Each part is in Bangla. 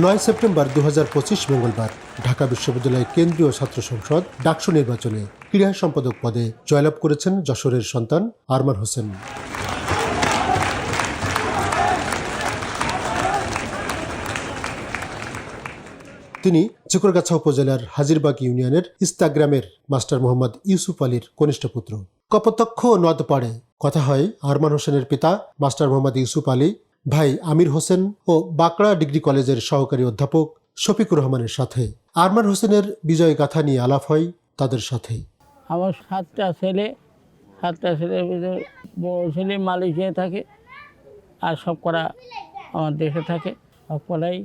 নয় সেপ্টেম্বর দু হাজার পঁচিশ মঙ্গলবার ঢাকা বিশ্ববিদ্যালয়ের কেন্দ্রীয় ছাত্র সংসদ ডাকসু নির্বাচনে ক্রীড়া সম্পাদক পদে জয়লাভ করেছেন যশোরের সন্তান আরমান হোসেন। তিনি চিকরগাছা উপজেলার হাজিরবাগ ইউনিয়নের ইস্তাগ্রামের মাস্টার মোহাম্মদ ইউসুফ আলীর কনিষ্ঠ পুত্র। কপতক্ষ নদ পাড়ে কথা হয় আরমান হোসেনের পিতা মাস্টার মোহাম্মদ ইউসুফ আলী ভাই, আমির হোসেন ও বাঁকড়া ডিগ্রি কলেজের সহকারী অধ্যাপক শফিকুর রহমানের সাথে। আরমান হোসেনের বিজয় গাথা নিয়ে আলাপ হয় তাদের সাথে আমার সাতটা ছেলে, সাতটা ভিতরে বড় ছেলে মালয়েশিয়ায় থাকে আর সব করা আমার দেশে থাকে। সব করাই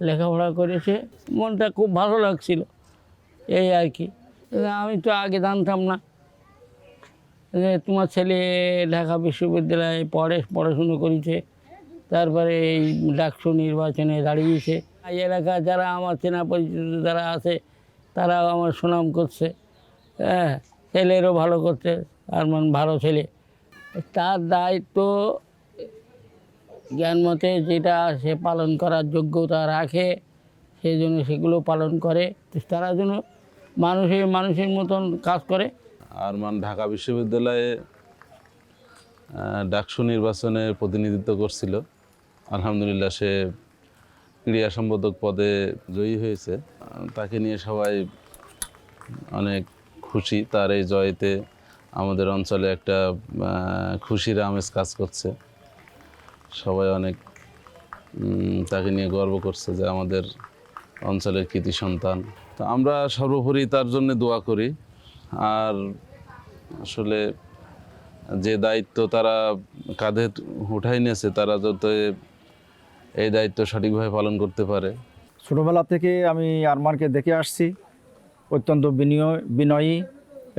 লেখাপড়া করেছে। মনটা খুব ভালো লাগছিল, এই আর কি। আমি তো আগে জানতাম না। যে তোমার ছেলে ঢাকা বিশ্ববিদ্যালয়ে পড়ে, পড়াশুনো করেছে। তারপরে এই ডাকসু নির্বাচনে দাঁড়িয়েছে। এই এলাকা যারা আমার চেনা পরিচিত যারা আছে, তারাও আমার সুনাম করছে। হ্যাঁ ছেলেরও ভালো করছে আর মান ভালো ছেলে। তার দায়িত্ব জ্ঞান মতে যেটা সে পালন করার যোগ্যতা রাখে সেই জন্য সেগুলো পালন করে। তারা যেন মানুষের মানুষের মতন কাজ করে। আরমান ঢাকা বিশ্ববিদ্যালয়ে ডাকসু নির্বাচনে প্রতিনিধিত্ব করছিল। আলহামদুলিল্লাহ সে ক্রীড়া সম্পাদক পদে জয়ী হয়েছে। তাকে নিয়ে সবাই অনেক খুশি। তার এই জয়তে আমাদের অঞ্চলে একটা খুশির আমেজ কাজ করছে। সবাই অনেক তাকে নিয়ে গর্ব করছে যে আমাদের অঞ্চলের কৃতি সন্তান। তো আমরা সর্বোপরি তার জন্য দোয়া করি। আর আসলে যে দায়িত্ব তারা কাঁধে উঠাই নিয়েছে, তারা যত এই দায়িত্ব সঠিকভাবে পালন করতে পারে। ছোটোবেলা থেকে আমি আরমানকে দেখে আসছি, অত্যন্ত বিনয়, বিনয়ী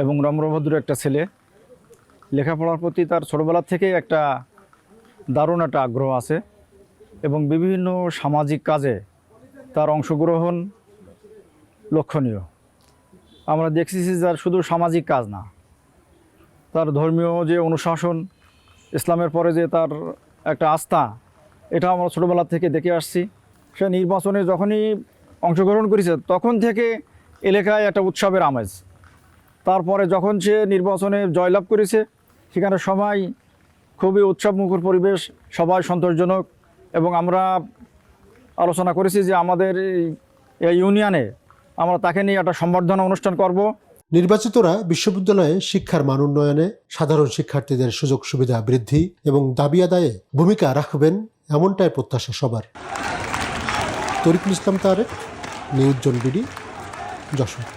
এবং নম্রভদ্র একটা ছেলে। লেখাপড়ার প্রতি তার ছোটোবেলা থেকে একটা দারুণ একটা আগ্রহ আছে এবং বিভিন্ন সামাজিক কাজে তার অংশগ্রহণ লক্ষণীয়। আমরা দেখছি যে শুধু সামাজিক কাজ না। তার ধর্মীয় যে অনুশাসন, ইসলামের পরে যে তার একটা আস্থা এটা আমরা ছোটোবেলা থেকে দেখে আসছি। সে নির্বাচনে যখনই অংশগ্রহণ করেছে, তখন থেকে এলাকায় একটা উৎসবের আমেজ। তারপরে যখন সে নির্বাচনে জয়লাভ করেছে, সেখানে সবাই খুবই উৎসবমুখর পরিবেশ, সবাই সন্তোষজনক এবং আমরা আলোচনা করেছি যে আমাদের এই ইউনিয়নে আমরা তাকে নিয়ে একটা সম্বর্ধনা অনুষ্ঠান করব। নির্বাচিতরা বিশ্ববিদ্যালয়ে শিক্ষার মান উন্নয়নে সাধারণ শিক্ষার্থীদের সুযোগ সুবিধা বৃদ্ধি এবং দাবি আদায়ে ভূমিকা রাখবেন এমনটাই প্রত্যাশা সবার। Tarikul Islam Tarek, news BD, Jessore.